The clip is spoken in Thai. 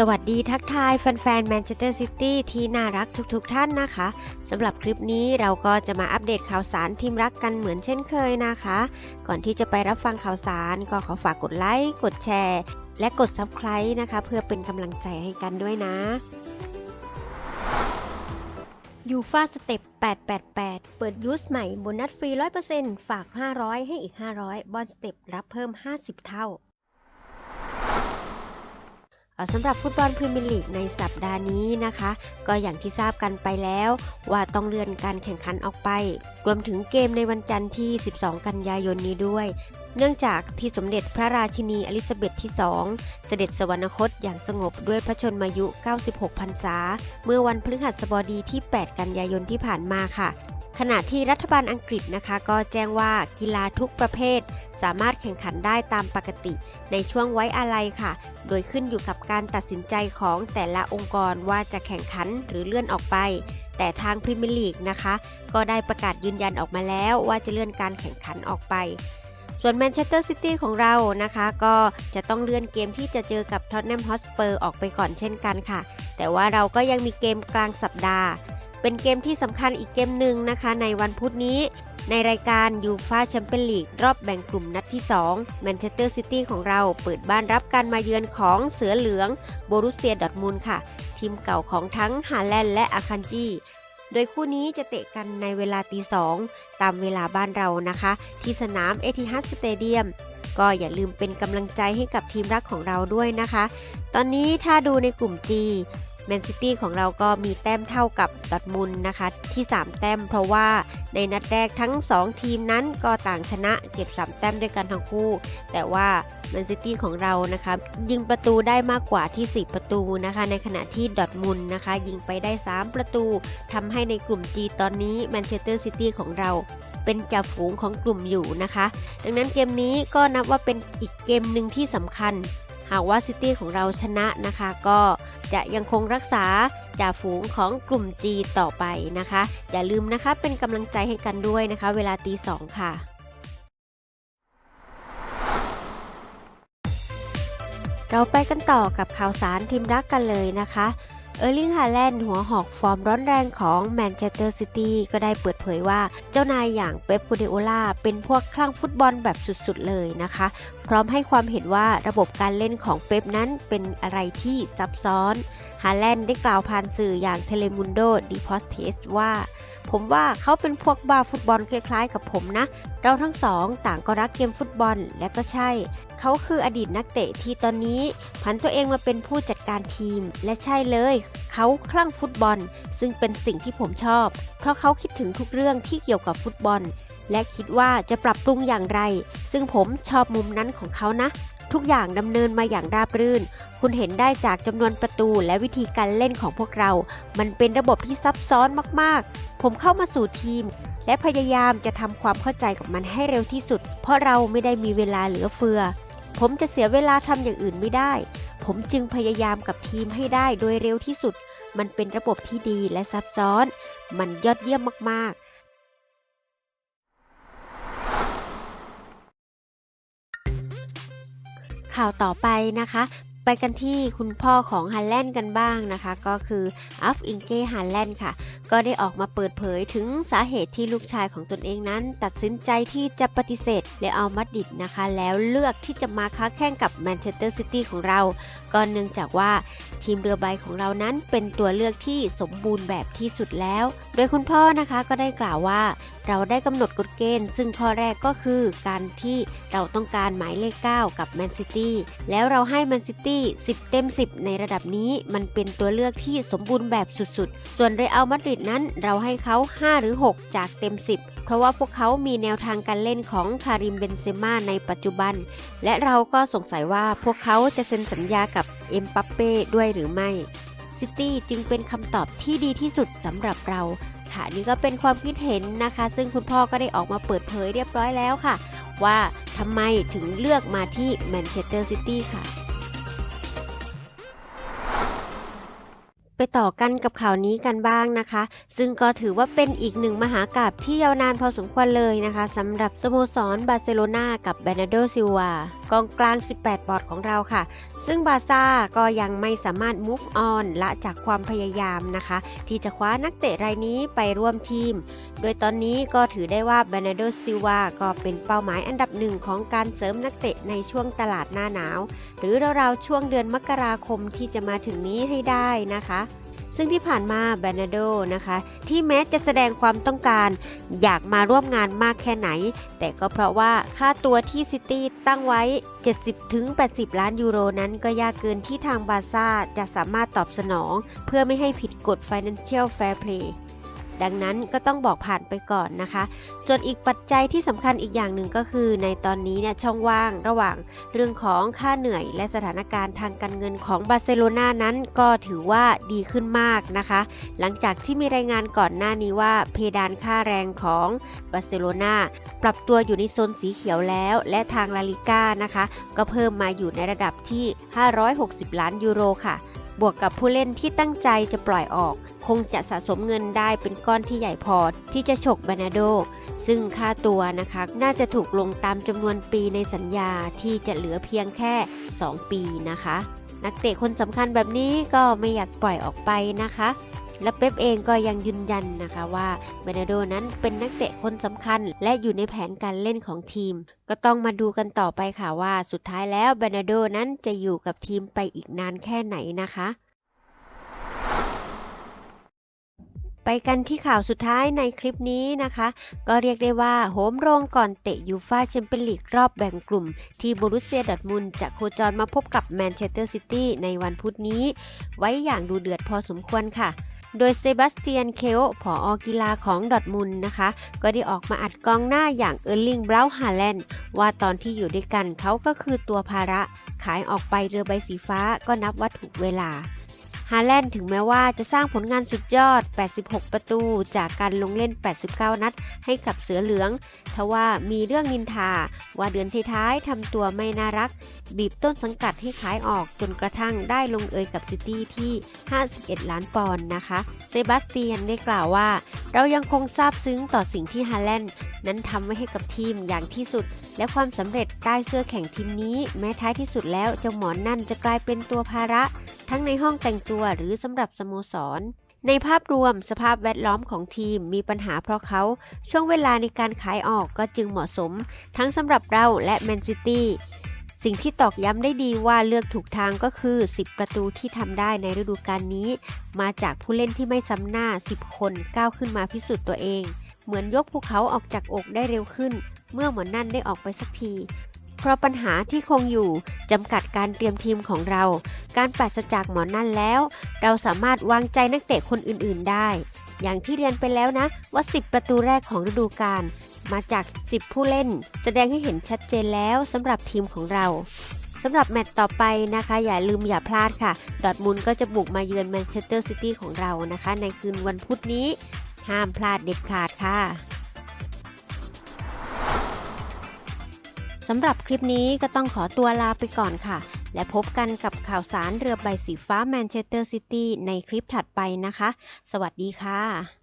สวัสดีทักทายแฟนๆแมนเชสเตอร์ซิตี้ที่น่ารักทุกๆทท่านนะคะสำหรับคลิปนี้เราก็จะมาอัปเดตข่าวสารทีมรักกันเหมือนเช่นเคยนะคะ ก่อนที่จะไปรับฟังข่าวสารก็ขอฝากกดไลค์กดแชร์ และกด Subscribe นะคะ เพื่อเป็นกำลังใจให้กันด้วยนะยูฟาสเต็ป888 เปิดยูสใหม่โบนัสฟรี 100%ฝาก 500 ให้อีก 500 บอนสเต็ปรับเพิ่ม 50 เท่าเอ่อ สำหรับฟุตบอลพรีเมียร์ลีกในสัปดาห์นี้นะคะ ก็อย่างที่ทราบกันไปแล้วว่าต้องเลื่อนการแข่งขันออกไป รวมถึงเกมในวันจันทร์ที่ 12 กันยายนนี้ด้วย เนื่องจากที่สมเด็จพระราชินีอลิซาเบธที่ 2 เสด็จสวรรคตอย่างสงบด้วยพระชนมายุ 96 พรรษา เมื่อวันพฤหัสบดีที่ 8 กันยายนที่ผ่านมาค่ะ ขณะที่รัฐบาลอังกฤษนะคะ ก็แจ้งว่ากีฬาทุกประเภท สามารถแข่งขันได้ตามปกติ ในช่วงไว้อาลัยค่ะ โดยขึ้นอยู่กับการตัดสินใจของแต่ละองค์กรว่าจะแข่งขันหรือเลื่อนออกไป แต่ทางพรีเมียร์ลีกนะคะ ก็ได้ประกาศยืนยันออกมาแล้วว่าจะเลื่อนการแข่งขันออกไปส่วนแมนเชสเตอร์ซิตี้ของเรานะคะ ก็จะต้องเลื่อนเกมที่จะเจอกับท็อตแนมฮอสเปอร์ออกไปก่อนเช่นกันค่ะ แต่ว่าเราก็ยังมีเกมกลางสัปดาห์ เป็นเกมที่สำคัญอีกเกมหนึ่งนะคะ ในวันพุธนี้ ในรายการยูฟาแชมเปี้ยนลีกรอบแบ่งกลุ่มนัดที่2แมนเชสเตอร์ซิตี้ของเราเปิดบ้านรับการมาเยือนของเสือเหลืองโบรุเซียดอทมุนค่ะ ทีมเก่าของทั้งฮาแลนด์และอาคันจีโดยคู่นี้จะเตะกันในเวลาตีสองตามเวลาบ้านเรานะคะ ที่สนามเอทิฮัดสเตเดียมก็อย่าลืมเป็นกำลังใจให้กับทีมรักของเราด้วยนะคะ ตอนนี้ถ้าดูในกลุ่ม G แมนซิตี้ของเราก็มีแต้มเท่ากับดอทมุนนะคะ ที่ 3 แต้มเพราะว่าในนัดแรกทั้ง 2 ทีมนั้นก็ต่างชนะเก็บ 3 แต้มด้วยกันทั้งคู่ แต่ว่าแมนซิตี้ของเรานะคะยิงประตูได้มากกว่าที่4ประตูนะคะ ในขณะที่ดอทมุนนะคะ ยิงไปได้ 3 ประตูทำให้ในกลุ่ม G ตอนนี้แมนเชสเตอร์ซิตี้ของเราเป็นจ่าฝูงของกลุ่มอยู่นะคะ ดังนั้นเกมนี้ก็นับว่าเป็นอีกเกมหนึ่งที่สำคัญ หากว่าซิตี้ของเราชนะนะคะ ก็ จะยังคงรักษาจ่าฝูงของกลุ่ม G ต่อไปนะคะ อย่าลืมนะคะเป็นกำลังใจให้กันด้วยนะคะ เวลาตีสองค่ะเราไปกันต่อกับข่าวสารทีมรักกันเลยนะคะ เออร์ลิงฮาแลนด์หัวหอกฟอร์มร้อนแรงของแมนเชสเตอร์ซิตี้ก็ได้เปิดเผยว่าเจ้านายอย่างเป๊ปกูเดโอลาเป็นพวกคลั่งฟุตบอลแบบสุดๆเลยนะคะ พร้อมให้ความเห็นว่าระบบการเล่นของเป๊ปนั้นเป็นอะไรที่ซับซ้อนฮาแลนด์ได้กล่าวผ่านสื่ออย่างเทเลมุนโดดีพอสเทสว่า ผมว่าเขาเป็นพวกบ้าฟุตบอลคล้ายๆ กับผมนะ เราทั้งสองต่างก็รักเกมฟุตบอลและก็ใช่ เขาคืออดีตนักเตะที่ตอนนี้ ผันตัวเองมาเป็นผู้จัดการทีม และใช่เลย เขาคลั่งฟุตบอล ซึ่งเป็นสิ่งที่ผมชอบ เพราะเขาคิดถึงทุกเรื่องที่เกี่ยวกับฟุตบอล และคิดว่าจะปรับปรุงอย่างไร ซึ่งผมชอบมุมนั้นของเขานะ ทุกอย่างดำเนินมาอย่างราบรื่น คุณเห็นได้จากจำนวนประตูและวิธีการเล่นของพวกเรา มันเป็นระบบที่ซับซ้อนมากๆ ผมเข้ามาสู่ทีม และพยายามจะทำความเข้าใจกับมันให้เร็วที่สุด เพราะเราไม่ได้มีเวลาเหลือเฟือ ผมจะเสียเวลาทำอย่างอื่นไม่ได้ ผมจึงพยายามกับทีมให้ได้โดยเร็วที่สุด มันเป็นระบบที่ดีและซับซ้อน มันยอดเยี่ยมมากๆ ข่าวต่อไปนะคะ ไปกันที่คุณพ่อของฮันแลนด์กันบ้างนะคะ ก็คืออัฟอิงเก้ฮันแลนด์ค่ะ ก็ได้ออกมาเปิดเผยถึงสาเหตุที่ลูกชายของตนเองนั้น ตัดสินใจที่จะปฏิเสธและเอามัดดิดนะคะ แล้วเลือกที่จะมาค้าแข่งกับแมนเชสเตอร์ซิตี้ของเราก็เนื่องจากว่าทีมเรือใบของเรานั้นเป็นตัวเลือกที่สมบูรณ์แบบที่สุดแล้ว โดยคุณพ่อนะคะก็ได้กล่าวว่าเราได้กำหนดกฎเกณฑ์ ซึ่งข้อแรกก็คือการที่เราต้องการหมายเลข 9 กับแมนซิตี้แล้วเราให้แมนซิตี้10 เต็ม 10 ในระดับนี้มันเป็นตัวเลือกที่สมบูรณ์แบบสุดๆ ส่วนเรอัลมาดริดนั้นเราให้เขา 5 หรือ 6 จากเต็ม 10 เพราะว่าพวกเขามีแนวทางการเล่นของคาริมเบนเซม่าในปัจจุบัน และเราก็สงสัยว่าพวกเขาจะเซ็นสัญญากับเอ็มปัปเป้ด้วยหรือไม่ซิตี้จึงเป็นคำตอบที่ดีที่สุดสำหรับเราค่ะนี่ก็เป็นความคิดเห็นนะคะ ซึ่งคุณพ่อก็ได้ออกมาเปิดเผยเรียบร้อยแล้วค่ะ ว่าทำไมถึงเลือกมาที่แมนเชสเตอร์ซิตี้ค่ะ ต่อกันกับข่าวนี้กันบ้างนะคะ ซึ่งก็ถือว่าเป็นอีกหนึ่งมหากาบที่ยาวนานพอสมควรเลยนะคะสำหรับสโมสรบาร์เซโลนากับเบนาโดซิวากองกลาง 18 ปอดของเราค่ะ ซึ่งบาซ่าก็ยังไม่สามารถ move on ละจากความพยายามนะคะ ที่จะคว้านักเตะรายนี้ไปร่วมทีม โดยตอนนี้ก็ถือได้ว่าเบนาโดซิวาก็เป็นเป้าหมายอันดับหนึ่งของการเสริมนักเตะในช่วงตลาดหน้าหนาว หรือราวๆช่วงเดือนมกราคมที่จะมาถึงนี้ให้ได้นะคะ ซึ่งที่ผ่านมาแบรนาโดนะคะ ที่แม้จะแสดงความต้องการอยากมาร่วมงานมากแค่ไหน แต่ก็เพราะว่าค่าตัวที่ซิตี้ตั้งไว้ 70-80 ล้านยูโรนั้นก็ยากเกินที่ทางบาร์ซ่าจะสามารถตอบสนอง เพื่อไม่ให้ผิดกฎ Financial Fair Play ดังนั้นก็ต้องบอกผ่านไปก่อนนะคะ ส่วนอีกปัจจัยที่สำคัญอีกอย่างหนึ่งก็คือ ในตอนนี้เนี่ยช่องว่างระหว่างเรื่องของค่าเหนื่อย และสถานการณ์ทางการเงินของบาร์เซโลนานั้นก็ถือว่าดีขึ้นมากนะคะ หลังจากที่มีรายงานก่อนหน้านี้ว่าเพดานค่าแรงของบาร์เซโลนาปรับตัวอยู่ในโซนสีเขียวแล้ว และทางลาลิก้านะคะ ก็เพิ่มมาอยู่ในระดับที่ 560 ล้านยูโรค่ะ บวกกับผู้เล่นที่ตั้งใจจะปล่อยออก คงจะสะสมเงินได้เป็นก้อนที่ใหญ่พอที่จะฉกบานาโด ซึ่งค่าตัวนะคะน่าจะถูกลงตามจำนวนปีในสัญญาที่จะเหลือเพียงแค่ 2 ปีนะคะ นักเตะคนสำคัญแบบนี้ก็ไม่อยากปล่อยออกไปนะคะ และเป๊ปเองก็ยังยืนยันนะคะว่าเบนาโดนั้นเป็นนักเตะคนสำคัญ และอยู่ในแผนการเล่นของทีม ก็ต้องมาดูกันต่อไปค่ะว่าสุดท้ายแล้วเบนาโดนั้นจะอยู่กับทีมไปอีกนานแค่ไหนนะคะไปกันที่ข่าวสุดท้ายในคลิปนี้นะคะ ก็เรียกได้ว่าโหมโรงก่อนเตะยูฟาแชมเปี้ยนลีกรอบแบ่งกลุ่ม ที่บรุสเซียดอทมุนจะโคจรมาพบกับแมนเชสเตอร์ซิตี้ในวันพุธนี้ ไว้อย่างดูเดือดพอสมควรค่ะ โดยเซบาสเตียนเคโอผออกีฬาของดอทมุนนะคะ ก็ได้ออกมาอัดกองหน้าอย่างเออร์ลิงบราวฮาแลนด์ว่าตอนที่อยู่ด้วยกันเขาก็คือตัวภาระ ขายออกไปเรือใบสีฟ้าก็นับว่าถูกเวลา ฮาแลนด์ถึงแม้ว่าจะสร้างผลงานสุดยอด 86 ประตู จากการลงเล่น 89 นัด ให้กับเสือเหลือง ทว่ามีเรื่องนินทา ว่าเดือนท้ายๆทำตัวไม่น่ารัก บีบต้นสังกัดให้ขายออกจนกระทั่งได้ลงเอยกับซิตี้ที่ 51 ล้านปอนด์นะคะ เซบาสเตียนได้กล่าวว่า เรายังคงซาบซึ้งต่อสิ่งที่ฮาแลนด์นั้นทำไว้ให้กับทีมอย่างที่สุด และความสำเร็จใต้เสื้อแข่งทีมนี้ แม้ท้ายที่สุดแล้วเจ้าหมอนนั่นจะกลายเป็นตัวภาระ ทั้งในห้องแต่งตัวหรือสำหรับสโมสร ในภาพรวมสภาพแวดล้อมของทีมมีปัญหาเพราะเขาช่วงเวลาในการขายออกก็จึงเหมาะสม ทั้งสำหรับเราและแมนซิตี้สิ่งที่ตอกย้ำได้ดีว่าเลือกถูกทางก็คือ 10 ประตูที่ทำได้ในฤดูกาลนี้ มาจากผู้เล่นที่ไม่ซ้ำหน้า 10 คนก้าวขึ้นมาพิสูจน์ตัวเอง เหมือนยกภูเขาออกจากอกได้เร็วขึ้น เมื่อหมอนนั่นได้ออกไปสักที เพราะปัญหาที่คงอยู่จำกัดการเตรียมทีมของเรา การปราศจากหมอนนั่นแล้ว เราสามารถวางใจนักเตะคนอื่นๆได้ อย่างที่เรียนไปแล้วนะ ว่า 10 ประตูแรกของฤดูกาลมาจาก 10 ผู้เล่น แสดงให้เห็นชัดเจนแล้วสำหรับทีมของเราสำหรับแมตต์ต่อไปนะคะ อย่าลืมอย่าพลาดค่ะ ดอทมุนก็จะบุกมาเยือนแมนเชสเตอร์ซิตี้ของเรานะคะ ในคืนวันพุธนี้ ห้ามพลาดเด็ดขาดค่ะ สำหรับคลิปนี้ก็ต้องขอตัวลาไปก่อนค่ะ และพบกันกับข่าวสารเรือใบสีฟ้าแมนเชสเตอร์ซิตี้ในคลิปถัดไปนะคะ สวัสดีค่ะ